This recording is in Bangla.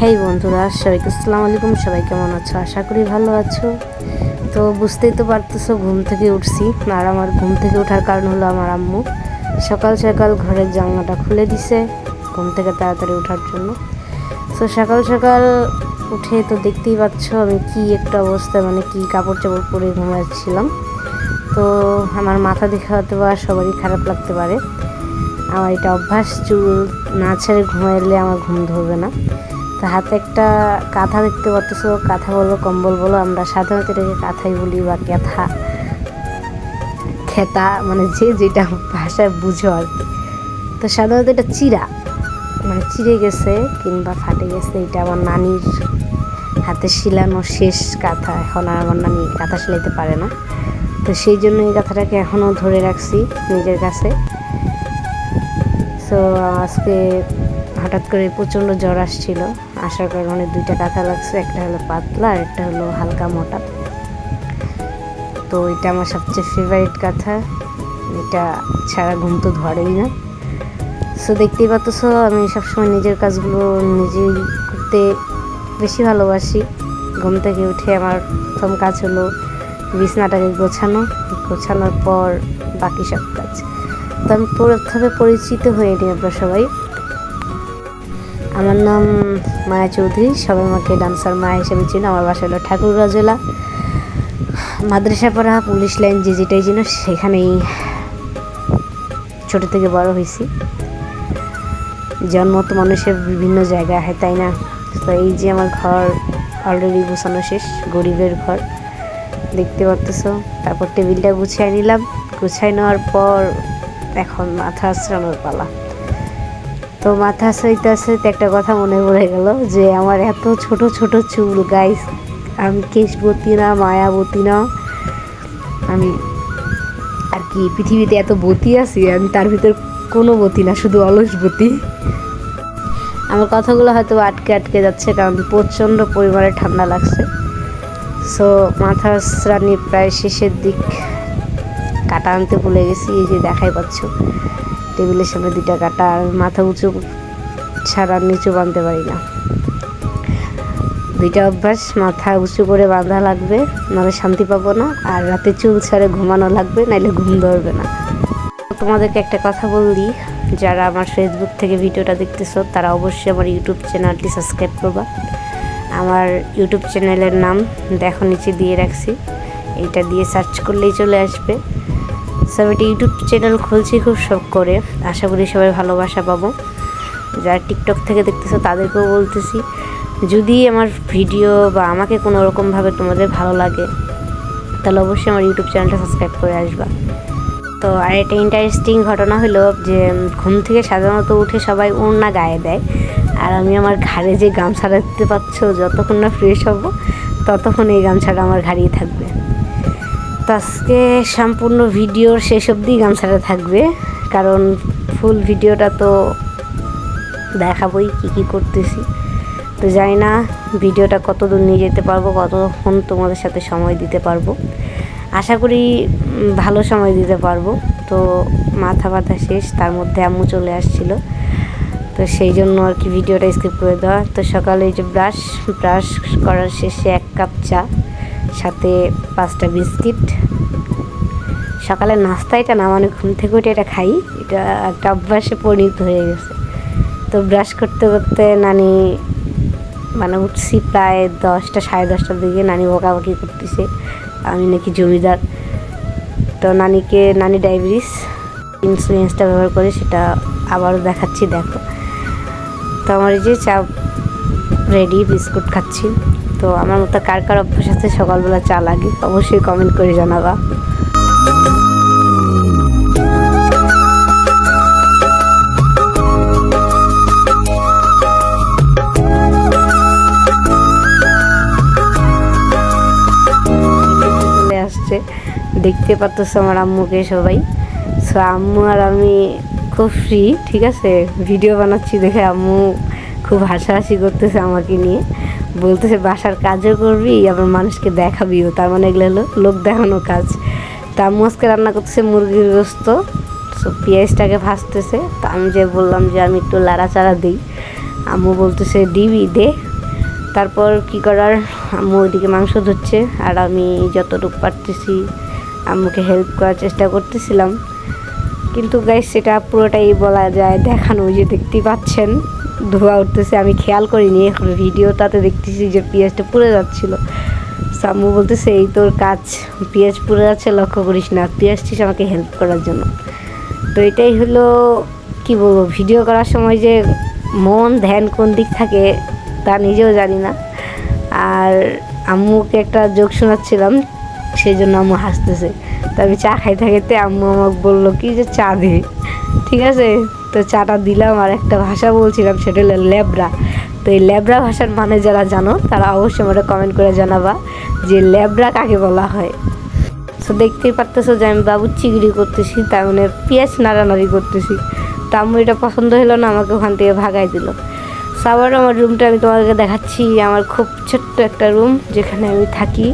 হেই বন্ধুরা, সবাইকে আসসালামু আলাইকুম। সবাই কেমন আছো? আশা করি ভালো আছো। তো বুঝতেই তো পারতেছো, ঘুম থেকে উঠছি। আর আমার ঘুম থেকে ওঠার কারণ হলো আমার আম্মু। সকাল সকাল ঘরের জানলাটা খুলে দিছে, ঘুম থেকে তাড়াতাড়ি ওঠার জন্য। তো সকাল সকাল উঠে তো দেখতেই পাচ্ছ, আমি কি একটা অবস্থা মানে কি কাপড় চাপড় পরে ঘুমাচ্ছিলাম। তো আমার মাথা দেখে হয়তো বা সবারই খারাপ লাগতে পারে। আমার এটা অভ্যাস, চুল না ছেড়ে ঘুমাইলে আমার ঘুম ধরবে না। তো হাতে একটা কাঁথা দেখতে পাচ্ছ কাঁথা বলো, কম্বল বলো, আমরা সাধারণত এটাকে কাঁথাই বলি বা ক্যাথা। খেতা মানে যে যেটা ভাষায় বুঝো আর কি। তো সাধারণত এটা চিরা মানে চিড়ে গেছে কিংবা ফাটে গেছে, এটা আমার নানির হাতে শিলানো শেষ কাঁথা, এখন আর আমার নানি কাঁথা সেলাইতে পারে না। তো সেই জন্য এই কাঁথাটাকে এখনও ধরে রাখছি নিজের কাছে। তো আজকে হঠাৎ করে প্রচণ্ড জ্বর আসছিল। আসার কারণে দুইটা কাঁথা লাগছে, একটা হলো পাতলা, একটা হলো হালকা মোটা। তো এটা আমার সবচেয়ে ফেভারিট কাঁথা। এটা ছাড়া ঘুম তো ধরেই না। সো দেখতেই পাচ্ছ আমি সবসময় নিজের কাজগুলো নিজেই করতে বেশি ভালোবাসি। ঘুম থেকে উঠে আমার প্রথম কাজ হলো বিছনাটাকে গোছানো। গোছানোর পর বাকি সব কাজ। তো আমি প্রথমে পরিচিত হয়ে নিই আপনারা সবাই। আমার নাম মায়া চৌধুরী, সবাই আমাকে ডান্সার মায়া হিসেবে চিনো। আমার বাসা হলো ঠাকুরগাঁও জেলা। মাদ্রাসাপাড়া পুলিশ লাইন যে যেটাই চিনো সেখানেই ছোট থেকে বড় হয়েছি। জন্ম তো মানুষের বিভিন্ন জায়গায় হয়, তাই না? তো এই যে আমার ঘর অলরেডি গোছানো শেষ, গরিবের ঘর। দেখতে পারতেছো? তারপর টেবিলটা গুছিয়ে নিলাম। গুছিয়ে নেওয়ার পর এখন মাথা আশ্রানোর পালা তো মাথা আশ্রাইতে সইতে একটা কথা মনে পড়ে গেল যে আমার এত ছোট ছোট চুল গাইস আমি কেশবতী না, মায়াবতী না। আমি আর কি, পৃথিবীতে এত বতি আছি, আমি তার ভিতর কোনো বতি না, শুধু অলসবতী আমার কথাগুলো হয়তো আটকে আটকে যাচ্ছে, কারণ প্রচণ্ড পরিমাণে ঠান্ডা লাগছে। সো মাথা শ্রানি প্রায় শেষের দিক কাটা আনতে ভুলে গেছি, এই যে দেখাই পাচ্ছ। টেবিলের সামনে দুইটা কাটা আর মাথা উঁচু ছাড়া নিচু বাঁধতে পারি না। দুইটা অভ্যাস, মাথা উঁচু করে বাঁধা লাগবে, নাহলে শান্তি পাবো না, আর রাতে চুল ছাড়ে ঘুমানো লাগবে, নাহলে ঘুম ধরবে না। তোমাদেরকে একটা কথা বললি যারা আমার ফেসবুক থেকে ভিডিওটা দেখতেছো, তারা অবশ্যই আমার ইউটিউব চ্যানেলটি সাবস্ক্রাইব করবা। আমার ইউটিউব চ্যানেলের নাম দেখো নিচে দিয়ে রাখছি এটা দিয়ে সার্চ করলেই চলে আসবে। সব একটা ইউটিউব চ্যানেল খুলছি, খুব শখ করে। আশা করি সবাই ভালোবাসা পাবো। যারা টিকটক থেকে দেখতেছো, তাদেরকেও বলতেছি, যদি আমার ভিডিও বা আমাকে কোনো রকমভাবে তোমাদের ভালো লাগে, তাহলে অবশ্যই আমার ইউটিউব চ্যানেলটা সাবস্ক্রাইব করে আসবা। তো আর একটা ইন্টারেস্টিং ঘটনা হলো যে, ঘুম থেকে সাধারণত উঠে সবাই ওড়না গায়ে দেয়। আর আমি আমার ঘাড়ে যে গামছা রাখতে পারছ যতক্ষণ না ফ্রেশ হব, ততক্ষণ এই গামছাটা আমার ঘাড়িয়ে থাকবে। তো আজকে সম্পূর্ণ ভিডিওর শেষ অবধি গামছাটা থাকবে, কারণ ফুল ভিডিওটা তো দেখাবই কী কী করতেছি। তো জানি না ভিডিওটা কত দূর নিয়ে যেতে পারব, কতক্ষণ তোমাদের সাথে সময় দিতে পারব। আশা করি ভালো সময় দিতে পারব। তো মাথা ব্যথা শেষ, তার মধ্যে আম্মু চলে আসছিল। তো সেই জন্য আর কি ভিডিওটা স্কিপ করে দেওয়া। তো সকালে যে ব্রাশ ব্রাশ করার শেষে এক কাপ চা। সাথে পাঁচটা বিস্কিট। সকালে নাস্তা এটা না মানে ঘুম থেকে উঠে এটা খাই। এটা একটা অভ্যাসে পরিণত হয়ে গেছে। তো ব্রাশ করতে করতে নানি মানে উঠছি প্রায় দশটা, সাড়ে দশটার দিকে। নানি বকাবকি করতেছে, আমি নাকি জমিদার। তো নানিকে, নানি ডায়াবেটিস ইন্স্যুরেন্সটা ব্যবহার করে সেটা আবারও দেখাচ্ছি, দেখো। তো আমার এই যে চা রেডি বিস্কুট খাচ্ছি। তো আমার মতো কার কার অভ্যাস আছে সকালবেলা চা লাগে, অবশ্যই কমেন্ট করে জানাবা। আসছে। দেখতে পাচ্ছ আমার আম্মুকে সবাই। সো আম্মু আর আমি খুব ফ্রি ঠিক আছে? ভিডিও বানাচ্ছি দেখে আম্মু খুব হাসাহাসি করতেছে আমাকে নিয়ে। বলতেছে বাসার কাজও করবি, আবার মানুষকে দেখাবিও। তার মানে এগুলো হলো লোক দেখানো কাজ। তা আম্মু আজকে রান্না করতেছে মুরগির গোস্ত। সো পেঁয়াজটাকে ভাজতেছে। তা আমি যে বললাম যে আমি একটু লাড়াচাড়া দিই। আম্মু বলতেছে ডিবি দে। তারপর কি করার? আম্মু ওইদিকে মাংস ধরছে। আর আমি যতটুকু পারতেছি আম্মুকে হেল্প করার চেষ্টা করতেছিলাম। কিন্তু গাইস সেটা পুরোটাই বলা যায় দেখানো যে দেখতেই পাচ্ছেন। ধোয়া উঠতেছে, আমি খেয়াল করিনি, এখন ভিডিওটাতে দেখতেছি যে পেঁয়াজটা পুড়ে যাচ্ছিল। সাম্মু বলতেছে, এই তোর কাজ, পেঁয়াজ পুড়ে যাচ্ছে, লক্ষ্য করিস না আসছিস আমাকে হেল্প করার জন্য। তো এটাই হলো, কি বলব, ভিডিও করার সময় যে মন, ধ্যান কোন দিক থাকে, তা নিজেও জানি না। আর আম্মুকে একটা যোগ শোনাচ্ছিলাম সেই জন্য আম্মু হাসতেছে। তো আমি চা খাইতে খাইতে আম্মু আমাকে বলল, কি যে চা দে ঠিক আছে? তো চাটা দিলাম আর একটা ভাষা বলছিলাম, সেটা হলো ল্যাবরা তো এই ল্যাবরা ভাষার মানে যারা জানো, তারা অবশ্যই আমাকে কমেন্ট করে জানাবা যে ল্যাবরা কাকে বলা হয়। তো দেখতেই পারতেছো যে আমি বাবুর চিগড়ি করতেছি, তার মানে পেঁয়াজ নাড়ানাড়ি করতেছি। তো আম্মু এটা পছন্দ হলো না, আমাকে ওখান থেকে ভাগাই দিল। সো আবার আমার রুমটা আমি তোমাদেরকে দেখাচ্ছি, আমার খুব ছোট্ট একটা রুম যেখানে আমি থাকি।